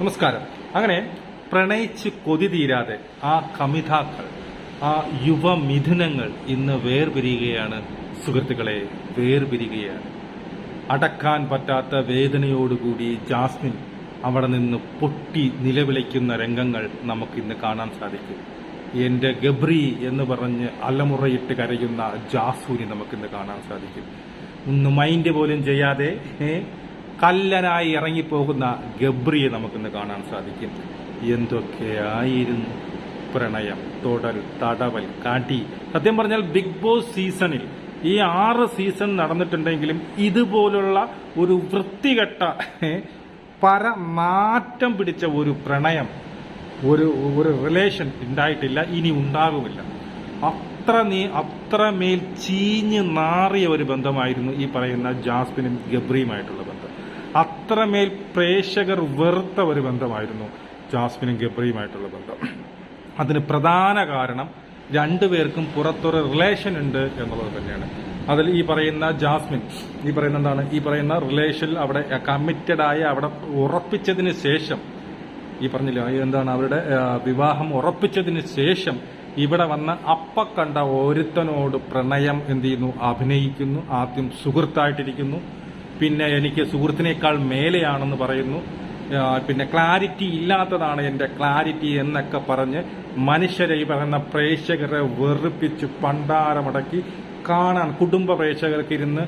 നമസ്കാരം. അങ്ങനെ പ്രണയിച്ച് കൊതി തീരാതെ ആ കമിതാക്കൾ ആ യുവമിഥുനങ്ങൾ ഇന്ന് വേർപിരിയുകയാണ്. സുഹൃത്തുക്കളെ വേർപിരിയുകയാണ്. അടക്കാൻ പറ്റാത്ത വേദനയോടുകൂടി ജാസ്മിൻ അവിടെ നിന്ന് പൊട്ടി നിലവിളിക്കുന്ന രംഗങ്ങൾ നമുക്കിന്ന് കാണാൻ സാധിക്കും. എന്റെ ഗബ്രി എന്ന് പറഞ്ഞ് അലമുറയിട്ട് കരയുന്ന ജാസൂരി നമുക്കിന്ന് കാണാൻ സാധിക്കും. ഒന്ന് മൈൻഡ് പോലും ചെയ്യാതെ കല്ലനായി ഇറങ്ങിപ്പോകുന്ന ഗബ്രിയെ നമുക്കിന്ന് കാണാൻ സാധിക്കും. എന്തൊക്കെയായിരുന്നു പ്രണയം തൊടൽ തടവൽ കാട്ടി സത്യം പറഞ്ഞാൽ ബിഗ് ബോസ് സീസണിൽ ഈ ആറ് സീസൺ നടന്നിട്ടുണ്ടെങ്കിലും ഇതുപോലുള്ള ഒരു വൃത്തികെട്ട പരമാറ്റം പിടിച്ച ഒരു പ്രണയം ഒരു ഒരു റിലേഷൻ ഉണ്ടായിട്ടില്ല ഇനി ഉണ്ടാകുമില്ല. അത്ര നീ അത്രമേൽ ചീഞ്ഞ് നാറിയ ഒരു ബന്ധമായിരുന്നു ഈ പറയുന്ന ജാസ്മിനും ഗബ്രിയുമായിട്ടുള്ള ബന്ധം അത്രമേൽ പ്രേക്ഷകർ വെറുത്ത ഒരു ബന്ധമായിരുന്നു ജാസ്മിനും ഗബ്രിയുമായിട്ടുള്ള ബന്ധം. അതിന് പ്രധാന കാരണം രണ്ടുപേർക്കും പുറത്തൊരു റിലേഷൻ ഉണ്ട് എന്നുള്ളത് തന്നെയാണ്. അതിൽ ഈ പറയുന്ന ജാസ്മിൻ ഈ പറയുന്ന എന്താണ്? ഈ പറയുന്ന റിലേഷൻ അവിടെ കമ്മിറ്റഡ് ആയി അവിടെ ഉറപ്പിച്ചതിന് ശേഷം ഈ പറഞ്ഞില്ല എന്താണ് അവരുടെ വിവാഹം ഉറപ്പിച്ചതിന് ശേഷം ഇവിടെ വന്ന അപ്പ കണ്ട ഒരുത്തനോട് പ്രണയം എന്ത് ചെയ്യുന്നു? അഭിനയിക്കുന്നു. ആദ്യം സുഹൃത്തായിട്ടിരിക്കുന്നു. പിന്നെ എനിക്ക് സുഹൃത്തിനേക്കാൾ മേലെയാണെന്ന് പറയുന്നു. പിന്നെ ക്ലാരിറ്റി ഇല്ലാത്തതാണ് എന്റെ ക്ലാരിറ്റി എന്നൊക്കെ പറഞ്ഞ് മനുഷ്യരെ ഈ പറയുന്ന പ്രേക്ഷകരെ വെറുപ്പിച്ച് പണ്ടാരമടക്കി കാണാൻ കുടുംബ പ്രേക്ഷകർക്ക് ഇരുന്ന്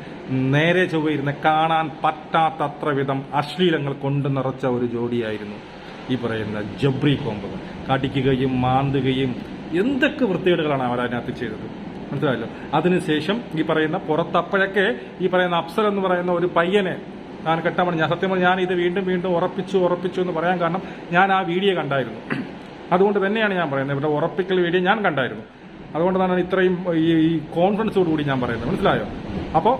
നേരെ ചൊവ്വയിരുന്ന് കാണാൻ പറ്റാത്തത്ര വിധം അശ്ലീലങ്ങൾ കൊണ്ടു നിറച്ച ഒരു ജോഡിയായിരുന്നു ഈ പറയുന്ന ജബ്രി കോമ്പകൾ. കടിക്കുകയും മാന്തുകയും എന്തൊക്കെ വൃത്തികേടുകളാണ് അവർ അതിനകത്ത് ചെയ്തത്. മനസ്സിലായല്ലോ? അതിനുശേഷം ഈ പറയുന്ന പുറത്തപ്പോഴൊക്കെ ഈ പറയുന്ന അപ്സർ എന്ന് പറയുന്ന ഒരു പയ്യനെ ഞാൻ കെട്ടാൻ ഞാൻ സത്യം ഞാൻ ഇത് വീണ്ടും വീണ്ടും ഉറപ്പിച്ചു ഉറപ്പിച്ചു എന്ന് പറയാൻ കാരണം ഞാൻ ആ വീഡിയോ കണ്ടായിരുന്നു. അതുകൊണ്ട് തന്നെയാണ് ഞാൻ പറയുന്നത്. ഇവിടെ ഉറപ്പിക്കൽ വീഡിയോ ഞാൻ കണ്ടായിരുന്നു. അതുകൊണ്ട് ഇത്രയും ഈ കോൺഫിഡൻസോടുകൂടി ഞാൻ പറയുന്നത്. മനസ്സിലായോ? അപ്പോൾ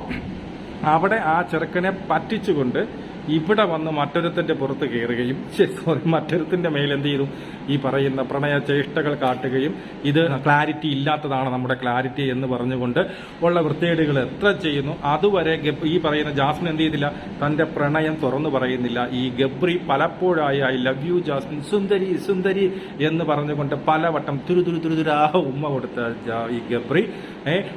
അവിടെ ആ ചെറുക്കനെ പറ്റിച്ചുകൊണ്ട് ഇവിടെ വന്ന് മറ്റൊരുത്തിന്റെ പുറത്ത് കയറുകയും സോറി മറ്റൊരുത്തിന്റെ മേൽ എന്ത് ചെയ്തു? ഈ പറയുന്ന പ്രണയ ചേഷ്ടകൾ കാട്ടുകയും ഇത് ക്ലാരിറ്റി ഇല്ലാത്തതാണ് നമ്മുടെ ക്ലാരിറ്റി എന്ന് പറഞ്ഞുകൊണ്ട് ഉള്ള വൃത്തികേടുകൾ എത്ര ചെയ്യുന്നു? അതുവരെ ഈ പറയുന്ന ജാസ്മിൻ എന്ത് ചെയ്തില്ല? തന്റെ പ്രണയം തുറന്നു പറയുന്നില്ല. ഈ ഗബ്രി പലപ്പോഴായി ഐ ലവ് യു ജാസ്മിൻ സുന്ദരി സുന്ദരി എന്ന് പറഞ്ഞുകൊണ്ട് പലവട്ടം തുരു തുരു തുരു തുരാഹ ഉമ്മ കൊടുത്ത ഈ ഗബ്രി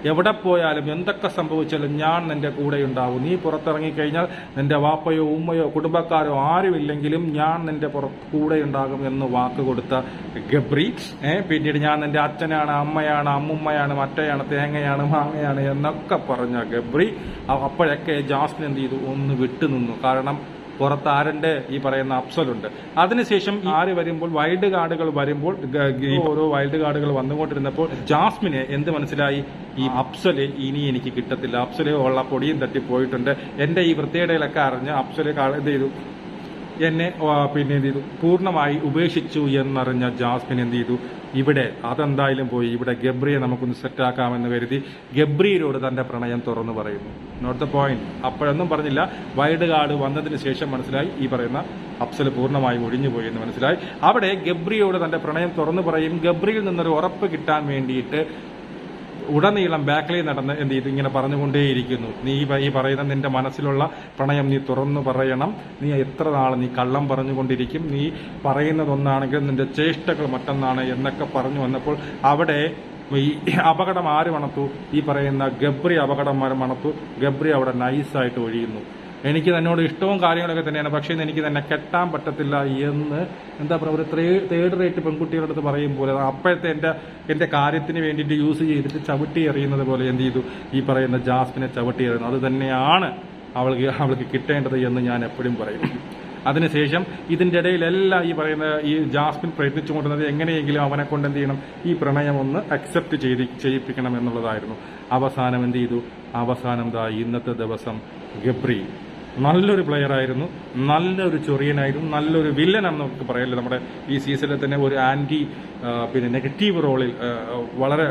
എവിടെ പോയാലും എന്തൊക്കെ സംഭവിച്ചാലും ഞാൻ നിന്റെ കൂടെ ഉണ്ടാവും നീ പുറത്തിറങ്ങിക്കഴിഞ്ഞാൽ നിന്റെ വാപ്പയോ ഉമ്മയോ കുടുംബക്കാരോ ആരുമില്ലെങ്കിലും ഞാൻ നിന്റെ കൂടെ ഉണ്ടാകും എന്ന് വാക്ക് കൊടുത്ത ഗബ്രി. പിന്നീട് ഞാൻ നിന്റെ അച്ഛനാണ് അമ്മയാണ് അമ്മുമ്മയാണ് മറ്റയാണ് തേങ്ങയാണ് മാങ്ങയാണ് എന്നൊക്കെ പറഞ്ഞ ഗബ്രി അപ്പോഴൊക്കെ ജാസ്മിൻ എന്ത് ചെയ്തു? ഒന്ന് വിട്ടുനിന്നു. കാരണം പുറത്ത് ആരന്റെ ഈ പറയുന്ന അപ്സലുണ്ട് അതിനുശേഷം ആര് വരുമ്പോൾ വൈൽഡ് കാർഡുകൾ വരുമ്പോൾ ഓരോ വൈൽഡ് കാർഡുകൾ വന്നുകൊണ്ടിരുന്നപ്പോൾ ജാസ്മിന് എന്ത് മനസ്സിലായി? ഈ അപ്സൽ ഇനി എനിക്ക് കിട്ടത്തില്ല. അപ്സൽ ഉള്ള പൊടിയും തട്ടി പോയിട്ടുണ്ട്. എന്റെ ഈ വൃത്തിയുടെയിലൊക്കെ അറിഞ്ഞ് അപ്സൽ ഇത് ചെയ്തു. എന്നെ പിന്നെ എന്ത് ചെയ്തു? പൂർണമായി ഉപേക്ഷിച്ചു എന്നറിഞ്ഞ ജാസ്മിൻ എന്ത് ചെയ്തു? ഇവിടെ അതെന്തായാലും പോയി. ഇവിടെ ഗബ്രിയെ നമുക്കൊന്ന് സെറ്റാക്കാമെന്ന് കരുതി ഗബ്രിയിലോട് തന്റെ പ്രണയം തുറന്നു പറയുന്നു. നോട്ട് ദ പോയിന്റ് അപ്പോഴൊന്നും പറഞ്ഞില്ല. വൈഡ് കാർഡ് വന്നതിന് ശേഷം മനസ്സിലായി. ഈ പറയുന്ന അപ്സൽ പൂർണമായും ഒഴിഞ്ഞുപോയി എന്ന് മനസ്സിലായി. അവിടെ ഗബ്രിയോട് തന്റെ പ്രണയം തുറന്നു പറയും. ഗബ്രിയിൽ നിന്നൊരു ഉറപ്പ് കിട്ടാൻ വേണ്ടിയിട്ട് ഉടനീളം ബാക്കിലേ നടന്ന് എന്ത് ചെയ്തു? ഇങ്ങനെ പറഞ്ഞുകൊണ്ടേയിരിക്കുന്നു. നീ ഈ- പറയുന്ന നിന്റെ മനസ്സിലുള്ള പ്രണയം നീ തുറന്നു പറയണം. നീ എത്ര നാൾ നീ കള്ളം പറഞ്ഞുകൊണ്ടിരിക്കും. നീ പറയുന്നതൊന്നാണെങ്കിൽ നിന്റെ ചേഷ്ടകൾ മറ്റൊന്നാണ് എന്നൊക്കെ പറഞ്ഞു വന്നപ്പോൾ അവിടെ ഈ അപകടം ആര് മണത്തു? ഈ പറയുന്ന ഗബ്രി അപകടം മണത്തു? ഗബ്രി അവിടെ നൈസായിട്ട് ഒഴിയുന്നു. എനിക്ക് തന്നോട് ഇഷ്ടവും കാര്യങ്ങളൊക്കെ തന്നെയാണ്. പക്ഷേ എനിക്ക് തന്നെ കെട്ടാൻ പറ്റത്തില്ല എന്ന് എന്താ പറയുക ഒരു തേർഡ് റേറ്റ് പെൺകുട്ടികളുടെ അടുത്ത് പറയും പോലെ അപ്പോഴത്തെ എന്റെ എന്റെ കാര്യത്തിന് വേണ്ടിയിട്ട് യൂസ് ചെയ്തിട്ട് ചവിട്ടി എറിയുന്നത് പോലെ എന്ത് ചെയ്തു? ഈ പറയുന്ന ജാസ്മിനെ ചവിട്ടി എറിയുന്നത് അത് തന്നെയാണ് അവൾക്ക് അവൾക്ക് കിട്ടേണ്ടത് എന്ന് ഞാൻ എപ്പോഴും പറയും. അതിനുശേഷം ഇതിന്റെ ഇടയിലെല്ലാം ഈ പറയുന്ന ഈ ജാസ്മിൻ പ്രയത്നിച്ചുകൊണ്ടിരുന്നത് എങ്ങനെയെങ്കിലും അവനെ കൊണ്ട് എന്ത് ചെയ്യണം? ഈ പ്രണയം ഒന്ന് അക്സെപ്റ്റ് ചെയ്ത് ചെയ്യിപ്പിക്കണം എന്നുള്ളതായിരുന്നു. അവസാനം എന്ത് ചെയ്തു? അവസാനം ദാ ഇന്നത്തെ ദിവസം ഗബ്രി നല്ലൊരു പ്ലെയർ ആയിരുന്നു നല്ലൊരു ചൊറിയനായിരുന്നു നല്ലൊരു വില്ലൻ എന്ന് നമുക്ക് പറയല്ലേ നമ്മുടെ ഈ സീസണിൽ തന്നെ ഒരു ആന്റി പിന്നെ നെഗറ്റീവ് റോളിൽ വളരെ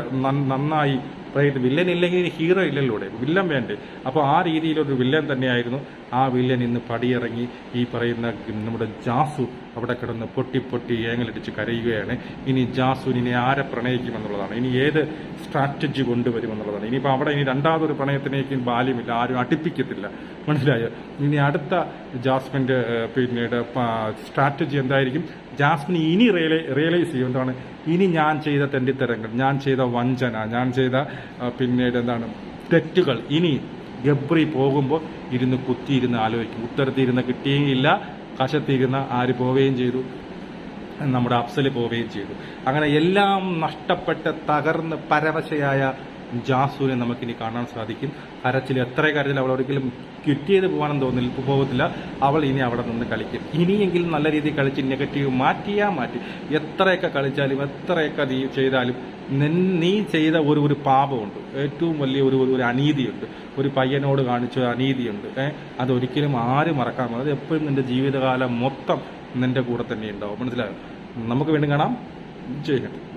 നന്നായി പ്രയത്നം വില്ലൻ ഇല്ലെങ്കിൽ ഹീറോ ഇല്ലല്ലോ ഇവിടെ. വില്ലൻ വേണ്ടേ. അപ്പോൾ ആ രീതിയിലൊരു വില്ലൻ തന്നെയായിരുന്നു. ആ വില്ലൻ ഇന്ന് പടിയിറങ്ങി ഈ പറയുന്ന നമ്മുടെ ജാസു അവിടെ കിടന്ന് പൊട്ടി പൊട്ടി ഏങ്ങലടിച്ച് കരയുകയാണ്. ഇനി ജാസുവിനെ ആരെ പ്രണയിക്കുമെന്നുള്ളതാണ്. ഇനി ഏത് സ്ട്രാറ്റജി കൊണ്ടുവരുമെന്നുള്ളതാണ്. ഇനിയിപ്പോൾ അവിടെ ഇനി രണ്ടാമതൊരു പ്രണയത്തിനേക്കും ബാല്യമില്ല. ആരും അടുപ്പിക്കത്തില്ല. മനസ്സിലായോ? ഇനി അടുത്ത ജാസ്മിന്റെ പിന്നീട് സ്ട്രാറ്റജി എന്തായിരിക്കും? ജാസ്മിൻ ഇനി റിയലൈ റിയലൈസ് ചെയ്യും. എന്താണ്? ഇനി ഞാൻ ചെയ്ത തെണ്ടിത്തരങ്ങൾ ഞാൻ ചെയ്ത വഞ്ചന ഞാൻ ചെയ്ത പിന്നീട് എന്താണ്? തെറ്റുകൾ. ഇനി ഗബ്രി പോകുമ്പോൾ ഇരുന്ന് കുത്തിയിരുന്ന് ആലോചിക്കും. ഉത്തരത്തിരുന്ന് കിട്ടിയില്ല കശത്തിരുന്ന് ആര് പോവുകയും ചെയ്തു? നമ്മുടെ അഫ്സൽ പോവുകയും ചെയ്തു. അങ്ങനെ എല്ലാം നഷ്ടപ്പെട്ട് തകർന്ന് പരവശയായ ജാസുവിനെ നമുക്കിനി കാണാൻ സാധിക്കും. കരച്ചിൽ എത്ര കരച്ചിൽ അവൾ ഒരിക്കലും കിട്ടിയത് പോകാനും തോന്നില്ല പോകത്തില്ല അവൾ ഇനി അവിടെ നിന്ന് കളിക്കും. ഇനിയെങ്കിലും നല്ല രീതിയിൽ കളിച്ച് നെഗറ്റീവ് മാറ്റിയാൽ മാറ്റി. എത്രയൊക്കെ കളിച്ചാലും എത്രയൊക്കെ നീ ചെയ്താലും നീ ചെയ്ത ഒരു ഒരു പാപമുണ്ട്. ഏറ്റവും വലിയ ഒരു ഒരു- ഒരു അനീതിയുണ്ട്. ഒരു പയ്യനോട് കാണിച്ച ഒരു അനീതിയുണ്ട്. ഏഹ് അതൊരിക്കലും ആരും മറക്കാൻ അത് എപ്പോഴും നിന്റെ ജീവിതകാലം മൊത്തം നിന്റെ കൂടെ തന്നെ ഉണ്ടാവും. മനസ്സിലായോ? നമുക്ക് വീണ്ടും കാണാം. ജയ് ഹിന്ദ്.